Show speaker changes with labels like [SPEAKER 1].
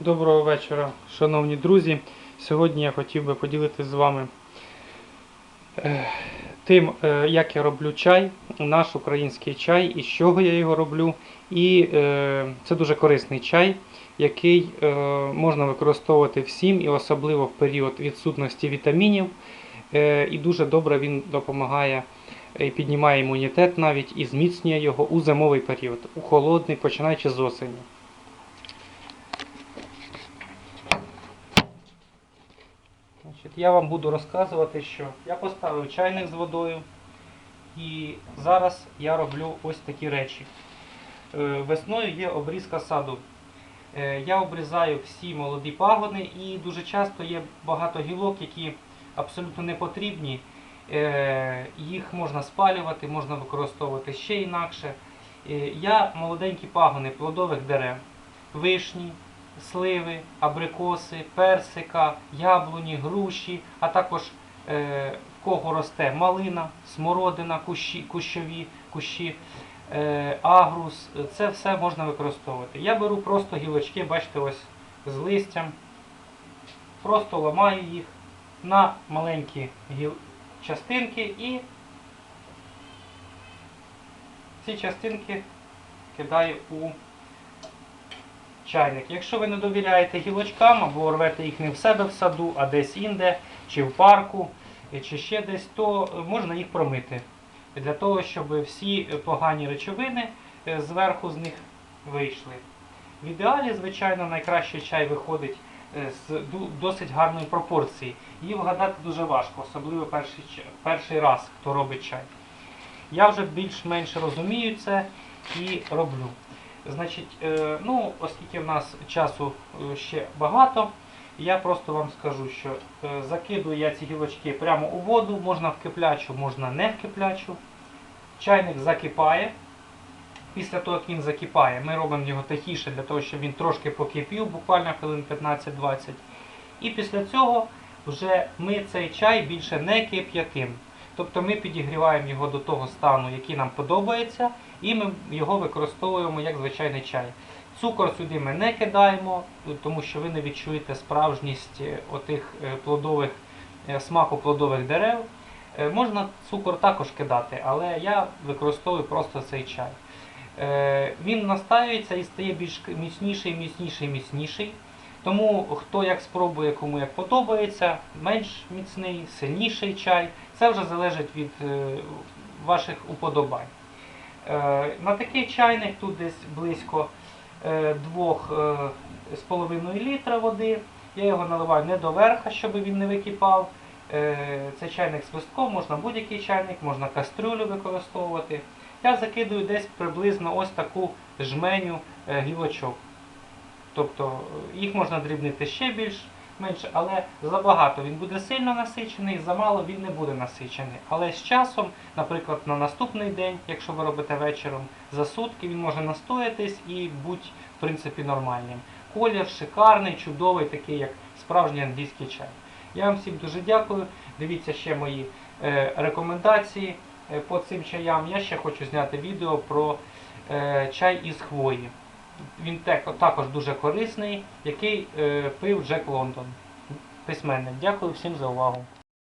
[SPEAKER 1] Доброго вечора, шановні друзі. Сьогодні я хотів би поділитися з вами е, тим, е, як я роблю чай, наш український чай, і з чого я його роблю. І е, це дуже корисний чай, який можна використовувати всім, і особливо в період відсутності вітамінів. І дуже добре він допомагає піднімає імунітет навіть і зміцнює його у зимовий період, у холодний, починаючи з осені. Значить, я вам буду розказувати, що я поставив чайник з водою і зараз я роблю ось такі речі. Е, Весною є обрізка саду. Е, Я обрізаю всі молоді пагони і дуже часто є багато гілок, які абсолютно не потрібні. Е, Їх можна спалювати, можна використовувати ще інакше. Я молоденькі пагони плодових дерев, вишні, сливи, абрикоси, персика, яблуні, груші, а також е, в кого росте малина, смородина, кущі, кущові кущі, е, агрус. Це все можна використовувати. Я беру просто гілочки, бачите, ось з листям, просто ламаю їх на маленькі гіл... частинки і ці частинки кидаю у чайник. Якщо ви не довіряєте гілочкам або рвете їх не в себе в саду, а десь інде, чи в парку, е, чи ще десь, то е, можна їх промити. Для того, щоб всі погані речовини е, зверху з них вийшли. В ідеалі, звичайно, найкращий чай виходить е, з досить гарної пропорції. Її вгадати дуже важко, особливо перший, перший раз, хто робить чай. Я вже більш-менш розумію це і роблю. Значить, е, ну, оскільки в нас часу е, ще багато, я просто вам скажу, що е, закидую я ці гілочки прямо у воду, можна в киплячу, можна не в киплячу. Чайник закипає. Після того, як він закипає, ми робимо його тихіше, для того, щоб він трошки покипів, буквально хвилин 15-20. І після цього вже ми цей чай більше не кип'ятим. Тобто ми підігріваємо його до того стану, який нам подобається, і ми його використовуємо як звичайний чай. Цукор сюди ми не кидаємо, тому що ви не відчуєте справжність е, отих е, плодових е, смаку плодових дерев. Можна цукор також кидати, але я використовую просто цей чай. Він настаюється і стає більш міцніший, міцніший, міцніший. Тому хто як спробує, кому як подобається, менш міцний, сильніший чай, це вже залежить від е, ваших уподобань. Е, На такий чайник тут десь близько 2,5 літра води. Я його наливаю не до верха, щоб він не википав. Е, Це чайник з свистком, можна будь-який чайник, можна кастрюлю використовувати. Я закидую десь приблизно ось таку жменю е, гілочок. Тобто е, їх можна дрібнити ще більш менше, але забагато він буде сильно насичений, замало він не буде насичений. Але з часом, наприклад, на наступний день, якщо ви робите вечором за сутки, він може настоятись і бути в принципі нормальним. Колір шикарний, чудовий, такий як справжній англійський чай. Я вам всім дуже дякую. Дивіться ще мої е, рекомендації е, по цим чаям. Я ще хочу зняти відео про е, чай із хвої. Він також дуже корисний, який е, пив Джек Лондон. Письменник. Дякую всім за увагу.